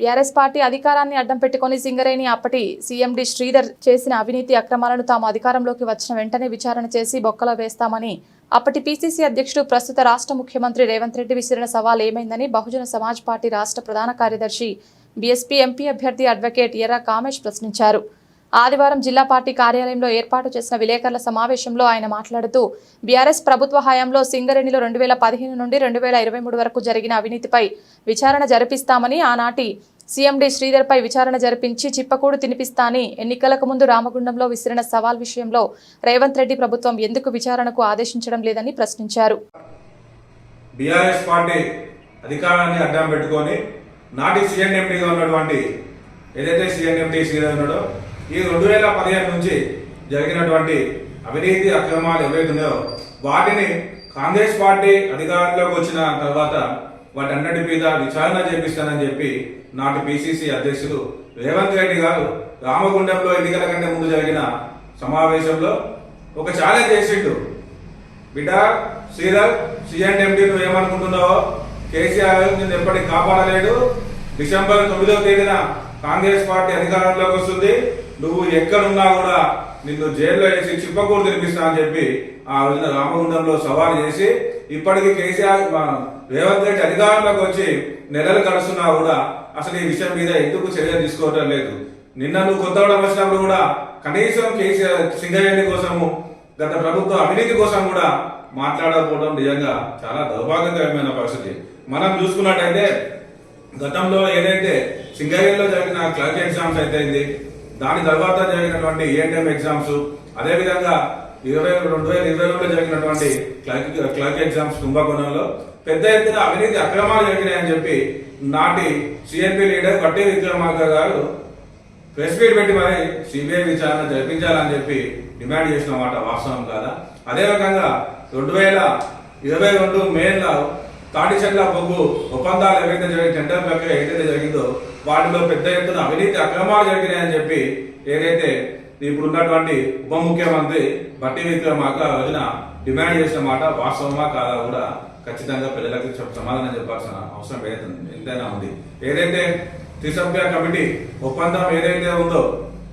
BRS party అధికారాన్ని అడ్డం పెట్టుకుని సింగరేణి అప్పటి సీఎండి శ్రీధర్ చేసిన అవినీతి అక్రమాలను తాము అధికారంలోకి వచ్చిన వెంటనే విచారణ చేసి బొక్కలో వేస్తామని అప్పటి పీసీసీ అధ్యక్షుడు ప్రస్తుత రాష్ట్ర ముఖ్యమంత్రి రేవంత్ రెడ్డి విసిరిన సవాల్ ఏమైందని బహుజన సమాజ్ పార్టీ రాష్ట్ర ప్రధాన కార్యదర్శి బీఎస్పీ ఎంపీ అభ్యర్థి అడ్వకేట్ ఎర్రా కామేష్ ప్రశ్నించారు. ఆదివారం జిల్లా పార్టీ కార్యాలయంలో ఏర్పాటు చేసిన విలేకరుల సమావేశంలో ఆయన మాట్లాడుతూ బీఆర్ఎస్ ప్రభుత్వ హయాంలో సింగరేణిలో రెండు వేల పదిహేను నుండి రెండు వేల ఇరవై మూడు వరకు జరిగిన అవినీతిపై విచారణ జరిపిస్తామని ఆనాటి సీఎండీ శ్రీధర్పై విచారణ జరిపించి చిప్పకూడు తినిపిస్తాని ఎన్నికలకు ముందు రామగుండంలో విసిరిన సవాల్ విషయంలో రేవంత్ రెడ్డి ప్రభుత్వం ఎందుకు విచారణకు ఆదేశించడం లేదని ప్రశ్నించారు. బీఆర్ఎస్ పార్టీ అధికారాన్ని అడ్డం పెట్టుకొని నాటి ఉన్నటువంటి ఏదైతే సీఎన్ఎండీ శ్రీధర్ ఉన్నాడో ఈ రెండు వేల పదిహేను నుంచి జరిగినటువంటి అవినీతి అక్రమాలు ఏవైతే ఉన్నాయో వాటిని కాంగ్రెస్ పార్టీ అధికారంలోకి వచ్చిన తర్వాత వాటన్నిటి మీద విచారణ చేపిస్తానని చెప్పి నాటి పిసిసి అధ్యక్షులు రేవంత్ రెడ్డి గారు రామగుండంలో ఎన్నికల కంటే ముందు జరిగిన సమావేశంలో ఒక ఛాలెంజ్ చేసిండు. బిడ్డ శ్రీధర్ సిఎండి నువ్వు ఏమనుకుంటున్నావో? కేసీఆర్ నిన్ను ఎప్పటికీ కాపాడలేడు. డిసెంబర్ తొమ్మిదవ తేదీన కాంగ్రెస్ పార్టీ అధికారంలోకి వస్తుంది. నువ్వు ఎక్కడున్నా కూడా నిన్ను జైల్లో వేసి చిప్పకూరు తినిపిస్తా అని చెప్పి ఆ రోజున రామగుండంలో సవాల్ చేసి ఇప్పటికీ కేసీఆర్ రేవంత్ రెడ్డి అధికారంలోకి వచ్చి నెలలు గడుస్తున్నా కూడా అసలు ఈ విషయం మీద ఎందుకు చర్యలు తీసుకోవటం లేదు. నిన్న నువ్వు కొత్తగూడెం వచ్చినప్పుడు కూడా కనీసం కేసీఆర్ సింగరేణి కోసము గత ప్రభుత్వ అవినీతి కోసం కూడా మాట్లాడకపోవడం నిజంగా చాలా దౌర్భాగ్యకరమైన పరిస్థితి. మనం చూసుకున్నట్టయితే గతంలో ఏదైతే సింగరేణిలో జరిగిన క్లర్క్ ఎగ్జామ్స్ అయితే దాని తర్వాత జరిగినటువంటి ఏఎన్ఎం ఎగ్జామ్స్ అదేవిధంగా ఇరవై రెండు వేల ఇరవై రెండులో జరిగినటువంటి క్లర్క్ క్లర్క్ ఎగ్జామ్స్ కుంభకోణంలో పెద్ద ఎత్తున అవినీతి అక్రమాలు జరిగినాయని చెప్పి నాటి సిఎన్పి లీడర్ పట్టి విక్రమార్క గారు ప్రెస్ మీట్ పెట్టి మరి సిబిఐ విచారణ జరిపించాలని చెప్పి డిమాండ్ చేసిన మాట వాస్తవం కాదా? అదే రకంగా రెండు వేల ఇరవై రెండు మేలో తాటిచెట్ల బొగ్గు ఒప్పందాలు ఏవైతే జరిగిన టెండర్ ప్రక్రియ ఏదైతే జరిగిందో వాటిలో పెద్ద ఎత్తున అవినీతి అక్రమాలు జరిగినాయని చెప్పి ఏదైతే ఇప్పుడు ఉన్నటువంటి ఉప ముఖ్యమంత్రి బట్టి విక్రమాక రోజున డిమాండ్ చేసిన మాట వాస్తవమా కాదా కూడా ఖచ్చితంగా ప్రజలకు సమాధానం చెప్పాల్సిన అవసరం ఏదైతే ఎంతైనా ఉంది. ఏదైతే త్రిసభ్య కమిటీ ఒప్పందం ఏదైతే ఉందో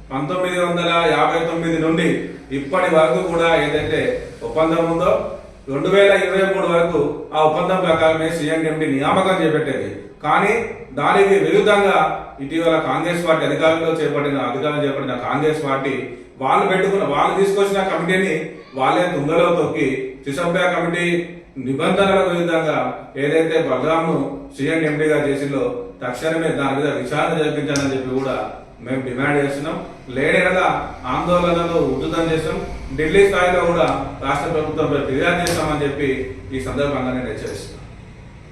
పంతొమ్మిది వందల యాభై తొమ్మిది నుండి ఇప్పటి వరకు కూడా ఏదైతే ఒప్పందం ఉందో రెండు వేల ఇరవై మూడు వరకు ఆ ఒప్పందం ప్రకారమే సీఎండి నియామకం చేపట్టేది. కానీ దానికి విరుద్ధంగా ఇటీవల కాంగ్రెస్ పార్టీ అధికారంలో చేపట్టిన అధికారం చేపట్టిన కాంగ్రెస్ పార్టీ వాళ్ళు పెట్టుకున్న వాళ్ళు తీసుకొచ్చిన కమిటీని వాళ్ళే తుంగలో తొక్కి త్రిసభ్య కమిటీ నిబంధనలకు విరుద్ధంగా ఏదైతే బలరామ్ను సీఎం ఎంపీగా చేసిందో తక్షణమే దాని మీద విచారణ జరిపించాలని చెప్పి కూడా మేము డిమాండ్ చేస్తున్నాం. లేడనగా ఆందోళనలు ఉధృతం చేస్తాం ఢిల్లీ స్థాయిలో కూడా రాష్ట్ర ప్రభుత్వంపై ఫిర్యాదు చేస్తామని చెప్పి ఈ సందర్భంగా నేను హెచ్చరిస్తున్నాను.